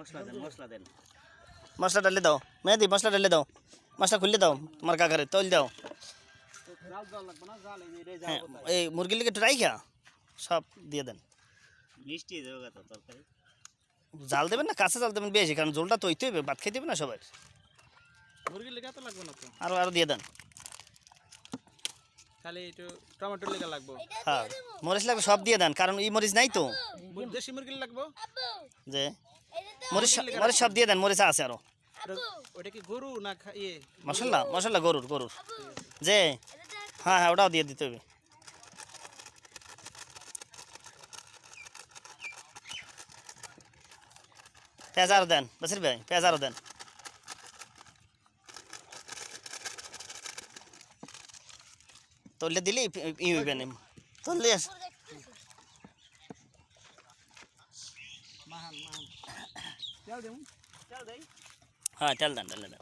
মশলা দেন মশলা দেন। মশলা ডালে দাও। মেহেদি মশলা ডালে দাও। মশলা খুললে দাও তোমার কাকারে তৈল দাও। জাল জাল লাগবে না জাল এই হ্যাঁ মুরগির লিগে একটু রাইখা সব দিয়ে দেন। মিষ্টি দেবো তরকারি। জাল দেবেন না কাঁচা জাল দেবেন বেশি কারণ জলটা তৈতে হবে ভাত খাইতে হবে না সবাই মুরগির লেগে তো লাগবে না তো? আরও আরও দিয়ে দেন। খালি একটু টমেটোর লেগে লাগবো। হ্যাঁ মরিচ লাগবে সব দিয়ে দেন কারণ এই মরিচ নাই তো। দেশি মুরগির লাগবো? যে মরিচ মরিচ সব দিয়ে দেন মরিচ আছে আরও ওটা- ওটা কি গরু না ইয়ে? মশলা মশলা গরুর গরুর। যে হ্যাঁ হ্যাঁ ওটাও দিয়ে দিতে হবে। পেঁয়াজ দেন বসির ভাই পেঁয়াজ আরও দেন। তললে দিলেই ই হইবে না। তললে মাহান মাহান তেল দেবো তেল দেই হ্যাঁ তেল দেন তেল দেন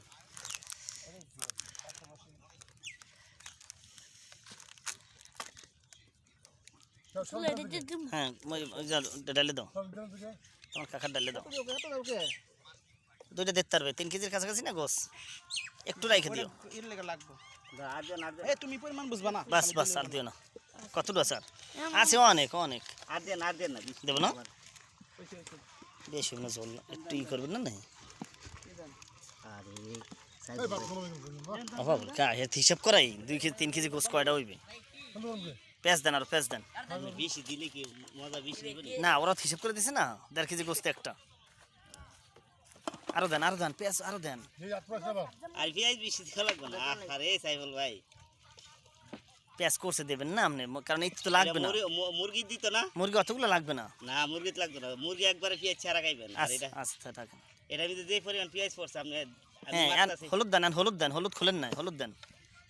হ্যাঁ ডালে দাও। তোমার কাকার ডালে দাও। দুইটা দেখতে পারবে তিন কেজির কাছাকাছি না গোস? একটু রাইখে দিও। আর আর তুমি পরিমাণ বুঝবা না। বাস বাস আর দিও না। কতটা স্যার আছে অনেক অনেক। আর দেন আর দেন না দেবো না? বেশি না জল। একটু ই করবেন না নাই? আরে হিসাব করাই দুই কেজি তিন কেজি গোস কয়টা হইবে? পেঁয়াজ দেন আর পেঁয়াজ দেন। বেশি দিলে কি মজা বেশি না? ওরা হিসাব করে দিছে না দেড় কেজি গোস্ত একটা। আরও দেন আরও দেন পেঁয়াজ আরও দেন। আর পেঁয়াজ বেশি লাগবে না। আরে সাইফুল ভাই। পেঁয়াজ করছে দেবেন না আপনি? কারণ এই তো লাগবে না। মুরগি- দিত না? মুরগি অতগুলো লাগবে না? না মুরগি তো লাগবে না। মুরগি একবারে পেঁয়াজ ছাড়া খাইবেন আর আচ্ছা এটা আচ্ছা থাকেন এটা ভিতরে যে পরিমাণ পেঁয়াজ পড়ছে আপনি আপনি হ্যাঁ হলুদ দেন হলুদ দেন হলুদ খুলেন না হলুদ দেন।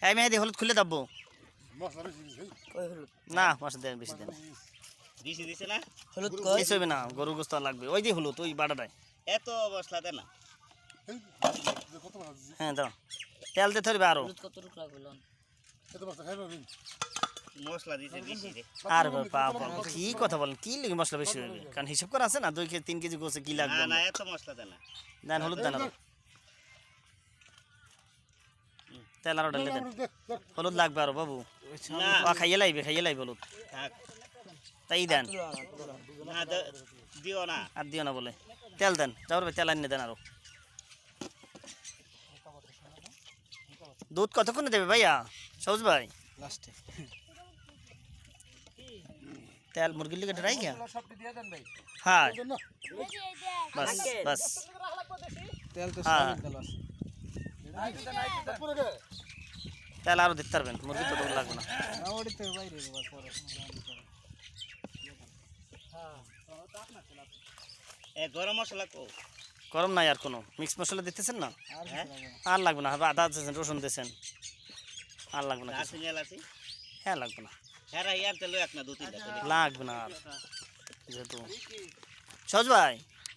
হ্যাঁ মেহেদি হলুদ খুলে দাবো না মশলা দেন বেশি দেন। বেশি দিছে না? হলুদ বেশি হবে না গরু গোস্ত লাগবে। ওই দিয়ে হলুদ ওই বাটাটায়। এত মশলা দেন না। হ্যাঁ দাও। তেল দিতে হবে আরও। মশলা দিছে বেশি রে আর বাবা কি কথা বলেন? কি লেগে মশলা বেশি হবে কারণ হিসাব করা আছে না? দুই কেজি তিন কেজি গোছে কি লাগবে? না না এত মশলা দেন। দেন হলুদ দেন তেল আরও দেন। হলুদ লাগবে আরও বাবু। খাইয়ে লাইবে খাইয়ে লাইবে হলুদ। তাই দেন। না দিও না। আর দিও না বলে। তেল দেন। যাওয়ার ভাই তেল আনিয়ে দেন আরও। দুধ কতক্ষণে দেবে ভাইয়া? সবুজ ভাই? লাস্টে তেল মুরগির লিগে রাই গিয়া? সব দিয়ে দেন ভাই। হ্যাঁ। বাস বাস। তেল তো হ্যাঁ। তেল আরও দিতে পারবেন মুরগি তো লাগবে না। না ওড়ি তো বাইরে এবার পরে। এ গরম মশলা কো। গরম নাই আর কোনো। মিক্স মশলা দিতেছেন না? আর হ্যাঁ? লাগবে না। আদা দিতেছেন রসুন দিতেছেন আর লাগবে না হ্যাঁ লাগবে না। হ্যাঁ ইয়ার তেল এক না দু তিনটা তেল। লাগবে না যেহেতু সজ ভাই।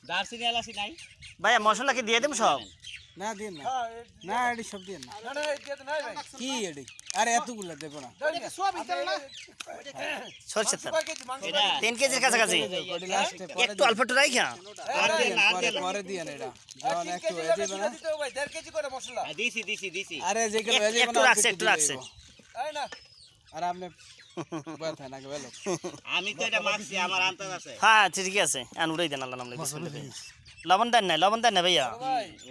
দার্সিনিয়াল আসি নাই? ভাইয়া মশলা কি দিয়ে দেব সব? না দিন না। না এডি সব দিন না। কি এডি? আরে এতগুলো দেবো না। এটা তিন কেজির কাছাকাছি। একটু অল্প একটু রাইখা। আর দেন? না আর পরে দেন না। দিয়ে এটা যখন একটু হয়ে যাবে না। হ্যাঁ, দিছি দিছি দিছি। আরে যেগুলো হয়ে যাবে একটু রাখছে একটু রাখছে। আর আপনি বয়াত না গেল আমি তো এটা মাখছি আমার আন্দাজ আছে। হ্যাঁ ঠিক আছে। আন উড়াই দেন আল্লাহ নামলে লবণ দেন না লবণ দেন না ভাইয়া।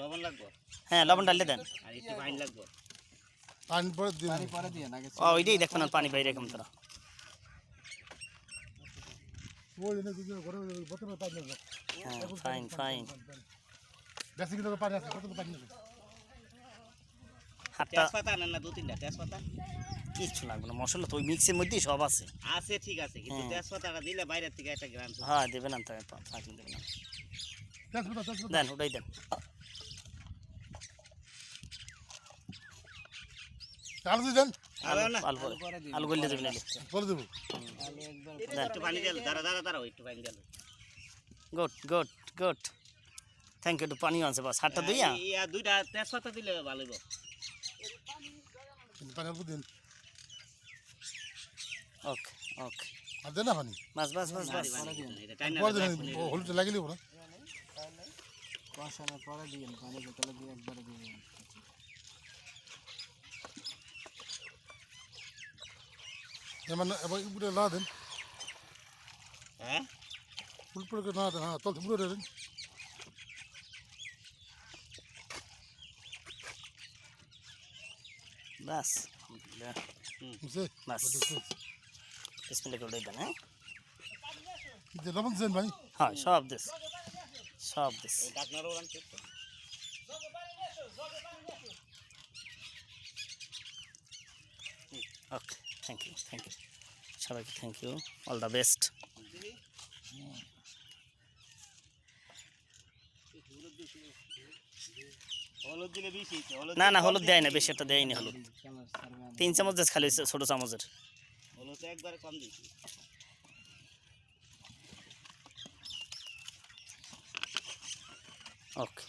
লবণ লাগবো? হ্যাঁ লবণ ডালে দেন। আর একটু ফাইন লাগবো? পানি পরে দিয়ে না ও ওইটাই দেখবেন আর পানি বাইরে কম তোরা ফাইন ফাইন হাতটা তেজপাতা আনেন না দু তিনটা তেজপাতা? কিচ্ছু লাগবে না। মশলা তো ওই মিক্সের মধ্যেই সব আছে। আছে ঠিক আছে কিন্তু হ্যাঁ। তেজপাতাটা দিলে বাইরের থেকে একটা গ্রাম হ্যাঁ দেবেন না তাই থাকলে দেবেন না দেন ওটাই দেন। আলু দেন। আলো না আলু গলিয়ে দেবেন বলে দেবো। একটু পানি দিলে দাঁড়া দাঁড়া দাঁড়াও একটু পানি দিলে good good good. Thank you একটু পানিও আছে বাস হাতটা দুইয়া ইয়া দুইটা তেজপাতা দিলে ভালো হইব। পানি দিন। ওকে ওকে আর দেন না পানি? বাস বাস বাস বাস এটা টাইনা পরে দেবেন হলুদ লাগিলে ওরা কষানোর পরে দিবেন পানি বোতলে দিয়ে একবারে দিবেন এমন এবার উপরে না দেন। হ্যাঁ? উপরে না দেন হ্যাঁ তল উপরে দেন। বাস। আলহামদুলিল্লাহ বাস। দেন হ্যাঁ? লবণ দেন ভাই? হ্যাঁ সব সব। Okay thank you thank you সবাইকে thank you all the best না না হলুদ দেয় না বেশি। একটা দেয়নি হলুদ। তিন চামচ খালি ছোটো চামচের। হলুদ তো একবারে কম দিয়েছি। ওকে